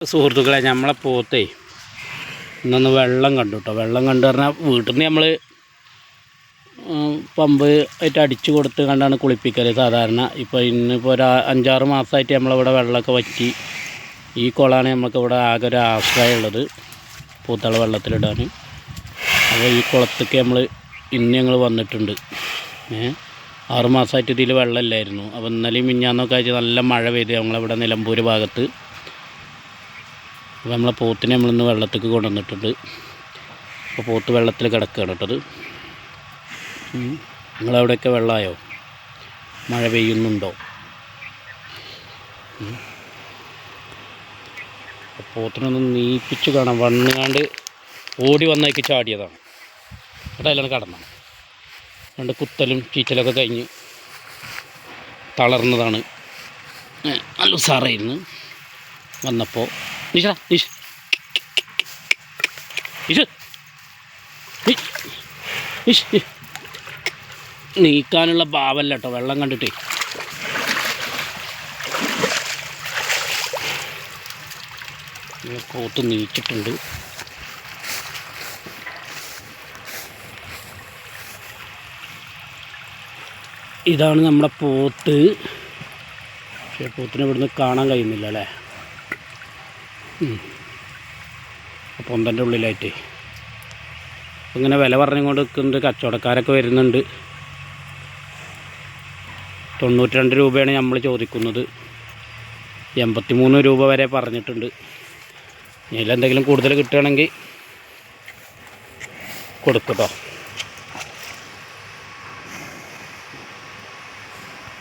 സുഹൃത്തുക്കളെ നമ്മളെ പോത്തേ ഇന്നൊന്ന് വെള്ളം കണ്ടു കേട്ടോ വെള്ളം കണ്ടു പറഞ്ഞാൽ വീട്ടിൽ നിന്ന് നമ്മൾ പമ്പ് ആയിട്ട് അടിച്ചു കൊടുത്ത് കണ്ടാണ് കുളിപ്പിക്കൽ സാധാരണ. ഇപ്പോൾ ഇന്നിപ്പോൾ ഒരു അഞ്ചാറ് മാസമായിട്ട് നമ്മളിവിടെ വെള്ളമൊക്കെ വറ്റി. ഈ കുളമാണ് നമുക്ക് ഇവിടെ ആകെ ഒരു ആശ്രയമുള്ളത് പൂത്തള വെള്ളത്തിലിടാൻ അപ്പോൾ ഈ കുളത്തേക്ക് നമ്മൾ ഇന്ന് ഞങ്ങൾ വന്നിട്ടുണ്ട്. ഏഹ് ആറ് മാസമായിട്ട് ഇതിൽ വെള്ളമില്ലായിരുന്നു. അപ്പോൾ ഇന്നലെയും മിഞ്ഞാന്നൊക്കെ ആയിട്ട് നല്ല മഴ പെയ്ത് ഞങ്ങളിവിടെ നിലമ്പൂർ ഭാഗത്ത്. അപ്പോൾ നമ്മളെ പോത്തിനെ നമ്മളിന്ന് വെള്ളത്തേക്ക് കൊണ്ടുവന്നിട്ടുണ്ട്. അപ്പോൾ പോത്ത് വെള്ളത്തിൽ കിടക്കുകയാണ് കേട്ടത്. നിങ്ങളവിടെയൊക്കെ വെള്ളമായോ? മഴ പെയ്യുന്നുണ്ടോ? പോത്തിനൊന്ന് നീപ്പിച്ച് കാണാം. വന്നുകാണ്ട് ഓടി വന്നേക്ക് ചാടിയതാണ്. അതിലാണ് കടന്നത് രണ്ട് കുത്തലും ചീറ്റലൊക്കെ കഴിഞ്ഞ് തളർന്നതാണ്. നല്ല ഉസാറായിരുന്നു വന്നപ്പോൾ നിഷ നി- നിഷ്, നി. നീക്കാനുള്ള ഭാവമല്ല കേട്ടോ വെള്ളം കണ്ടിട്ടേ. കോത്ത് നീച്ചിട്ടുണ്ട്. ഇതാണ് നമ്മുടെ പോത്ത്. പക്ഷേ പോത്തിനെ ഇവിടുന്ന് കാണാൻ കഴിയുന്നില്ല അല്ലേ? പൊന്തന്റെ ഉള്ളിലായിട്ട്. ഇങ്ങനെ വില പറഞ്ഞുകൊണ്ട് നിൽക്കുന്നുണ്ട് കച്ചവടക്കാരൊക്കെ വരുന്നുണ്ട്. തൊണ്ണൂറ്റി രണ്ട് രൂപയാണ് നമ്മൾ ചോദിക്കുന്നത്. എൺപത്തി മൂന്ന് രൂപ വരെ പറഞ്ഞിട്ടുണ്ട്. ഇതിലെന്തെങ്കിലും കൂടുതൽ കിട്ടുകയാണെങ്കിൽ കൊടുക്കട്ടോ